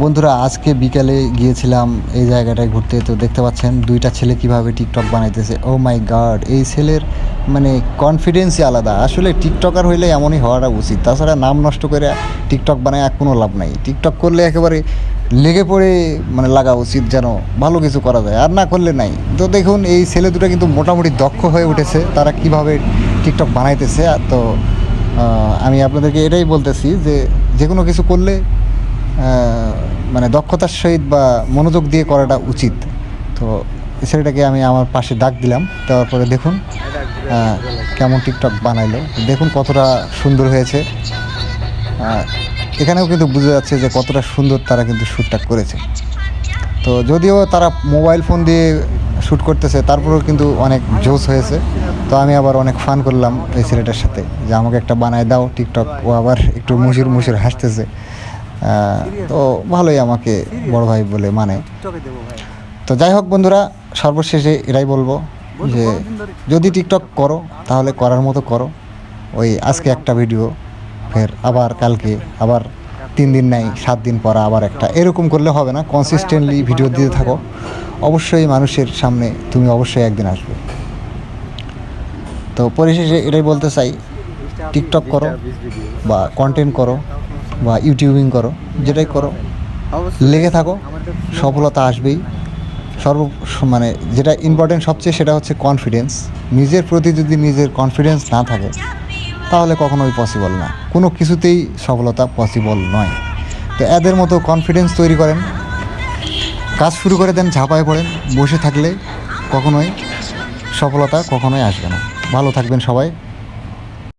বন্ধুরা, আজকে বিকালে গিয়েছিলাম এই জায়গাটায় ঘুরতে। তো দেখতে পাচ্ছেন, দুইটা ছেলে কীভাবে টিকটক বানাইতেছে। ও মাই গড এই ছেলের মানে কনফিডেন্সই আলাদা। আসলে টিকটকার হইলে এমনই হওয়াটা উচিত। তাছাড়া নাম নষ্ট করে টিকটক বানায় আর কোনো লাভ নাই। টিকটক করলে একেবারে লেগে পড়ে মানে লাগা উচিত যেন ভালো কিছু করা যায়, আর না করলে নাই। তো দেখুন, এই ছেলে দুটো কিন্তু মোটামুটি দক্ষ হয়ে উঠেছে। তারা কীভাবে টিকটক বানাইতেছে। তো আমি আপনাদেরকে এটাই বলতেছি যে যে কোনো কিছু করলে মানে দক্ষতার সহিত বা মনোযোগ দিয়ে করাটা উচিত। তো ছেলেটাকে আমি আমার পাশে ডাক দিলাম, দেওয়ার পরে দেখুন কেমন টিকটক বানাইলো। দেখুন কতটা সুন্দর হয়েছে। এখানেও কিন্তু বোঝা যাচ্ছে যে কতটা সুন্দর তারা কিন্তু শ্যুটটা করেছে। তো যদিও তারা মোবাইল ফোন দিয়ে শ্যুট করতেছে, তারপরেও কিন্তু অনেক জোস হয়েছে। তো আমি আবার অনেক ফান করলাম এই ছেলেটার সাথে, যে আমাকে একটা বানায় দাও টিকটক ও আবার একটু মুসুর মুসুর হাসতেছে। তো ভালোই আমাকে বড় ভাই বলে মানে। তো যাই হোক বন্ধুরা সর্বশেষে এটাই বলব যে যদি টিকটক করো তাহলে করার মতো করো। ওই আজকে একটা ভিডিও ফের আবার কালকে আবার তিন দিন নাই সাত দিন পর আবার একটা। এরকম করলে হবে না কনসিস্টেন্টলি ভিডিও দিতে থাকো। অবশ্যই মানুষের সামনে তুমি অবশ্যই একদিন আসবে। তো পরিশেষে এটাই বলতে চাই টিকটক করো বা কন্টেন্ট করো। বা ইউটিউবিং করো যেটাই করো লেগে থাকো সফলতা আসবেই। সর্ব মানে যেটা ইম্পর্টেন্ট সবচেয়ে সেটা হচ্ছে কনফিডেন্স নিজের প্রতি যদি নিজের কনফিডেন্স না থাকে তাহলে কখনোই পসিবল না। কোনো কিছুতেই সফলতা পসিবল নয়। তো এদের মতো কনফিডেন্স তৈরি করেন। কাজ শুরু করে দেন ঝাঁপায় পড়েন বসে থাকলে কখনোই সফলতা কখনোই আসবে না। ভালো থাকবেন সবাই।